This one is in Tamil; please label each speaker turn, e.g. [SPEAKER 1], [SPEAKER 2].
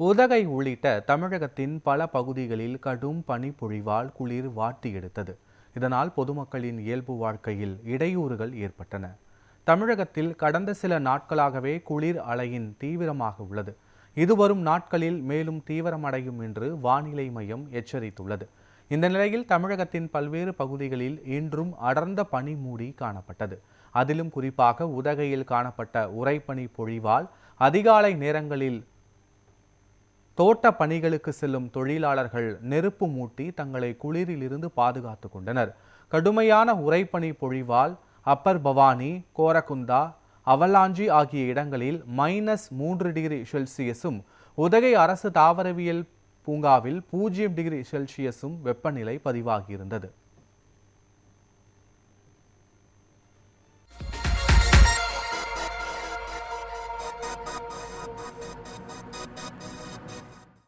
[SPEAKER 1] உதகை உள்ளிட்ட தமிழகத்தின் பல பகுதிகளில் கடும் பனிப்பொழிவால் குளிர் வாட்டி எடுத்தது. இதனால் பொதுமக்களின் இயல்பு வாழ்க்கையில் இடையூறுகள் ஏற்பட்டன. தமிழகத்தில் கடந்த சில நாட்களாகவே குளிர் அலையின் தீவிரமாக உள்ளது. இதுவரும் நாட்களில் மேலும் தீவிரமடையும் என்று வானிலை மையம் எச்சரித்துள்ளது. இந்த நிலையில் தமிழகத்தின் பல்வேறு பகுதிகளில் இன்றும் அடர்ந்த பனி மூடி காணப்பட்டது. அதிலும் குறிப்பாக உதகையில் காணப்பட்ட உறைபனி பொழிவால் அதிகாலை நேரங்களில் தோட்ட பணிகளுக்கு செல்லும் தொழிலாளர்கள் நெருப்பு மூட்டி தங்களை குளிரிலிருந்து பாதுகாத்து கொண்டனர். கடுமையான உரைப்பனி பொழிவால் அப்பர் பவானி கோரகுந்தா அவலாஞ்சி ஆகிய இடங்களில் மைனஸ் மூன்று டிகிரி செல்சியஸும் உதகை அரசு தாவரவியல் பூங்காவில் பூஜ்ஜியம் டிகிரி செல்சியஸும் வெப்பநிலை பதிவாகியிருந்தது.